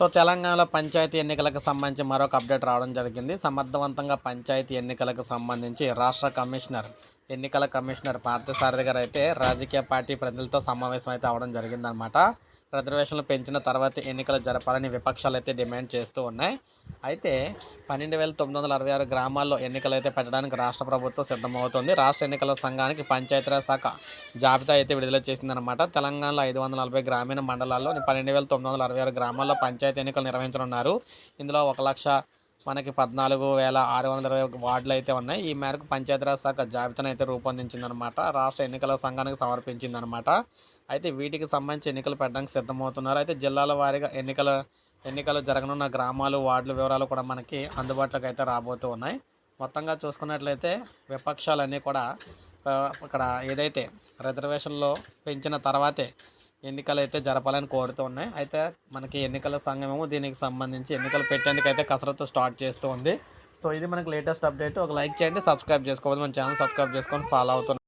So తెలంగాణలో పంచాయతీ ఎన్నికలకు సంబంధించి మరొక అప్డేట్ రావడం జరిగింది. సమర్థవంతంగా పంచాయతీ ఎన్నికలకు సంబంధించి రాష్ట్ర కమిషనర్ ఎన్నికల కమిషనర్ పార్థసారథి గారు అయితే రాజకీయ పార్టీ ప్రజలతో సమావేశం అయితే అవడం జరిగిందనమాట రిజర్వేషన్లు పెంచిన తర్వాత ఎన్నికలు జరపాలని విపక్షాలు అయితే డిమాండ్ చేస్తూ ఉన్నాయి. అయితే పన్నెండు వేల తొమ్మిది వందల అరవై ఆరు గ్రామాల్లో ఎన్నికలు అయితే పెట్టడానికి రాష్ట్ర ప్రభుత్వం సిద్ధమవుతుంది. రాష్ట్ర ఎన్నికల సంఘానికి పంచాయతీరాజ్ శాఖ జాబితా అయితే విడుదల చేసిందనమాట తెలంగాణలో ఐదు వందల నలభై గ్రామీణ మండలాల్లో పన్నెండు వేల తొమ్మిది వందల అరవై ఆరు గ్రామాల్లో పంచాయతీ ఎన్నికలు నిర్వహించనున్నారు. ఇందులో ఒక లక్ష మనకి పద్నాలుగు వేల ఆరు వందల ఇరవై వార్డులు అయితే ఉన్నాయి. ఈ మేరకు పంచాయతీరాజ్ శాఖ జాబితాను అయితే రూపొందించిందనమాట రాష్ట్ర ఎన్నికల సంఘానికి సమర్పించిందనమాట అయితే వీటికి సంబంధించి ఎన్నికలు పెట్టడానికి సిద్ధమవుతున్నారు. అయితే జిల్లాల వారీగా ఎన్నికల ఎన్నికలు జరగనున్న గ్రామాలు వార్డుల వివరాలు కూడా మనకి అందుబాటులోకి అయితే రాబోతూ ఉన్నాయి. మొత్తంగా చూసుకున్నట్లయితే విపక్షాలన్నీ కూడా ఇక్కడ ఏదైతే రిజర్వేషన్లో పెంచిన తర్వాతే ఎన్నికలు అయితే జరపాలని కోరుతూ ఉన్నాయి అయితే మనకి ఎన్నికల సంఘమేమో దీనికి సంబంధించి ఎన్నికలు పెట్టేందుకు అయితే కసరత్తు స్టార్ట్ చేస్తూ ఉంది. సో ఇది మనకి లేటెస్ట్ అప్డేట్. ఒక లైక్ చేయండి సబ్స్క్రైబ్ చేసుకోవాలి మన ఛానల్ సబ్స్క్రైబ్ చేసుకొని ఫాలో అవుతుంది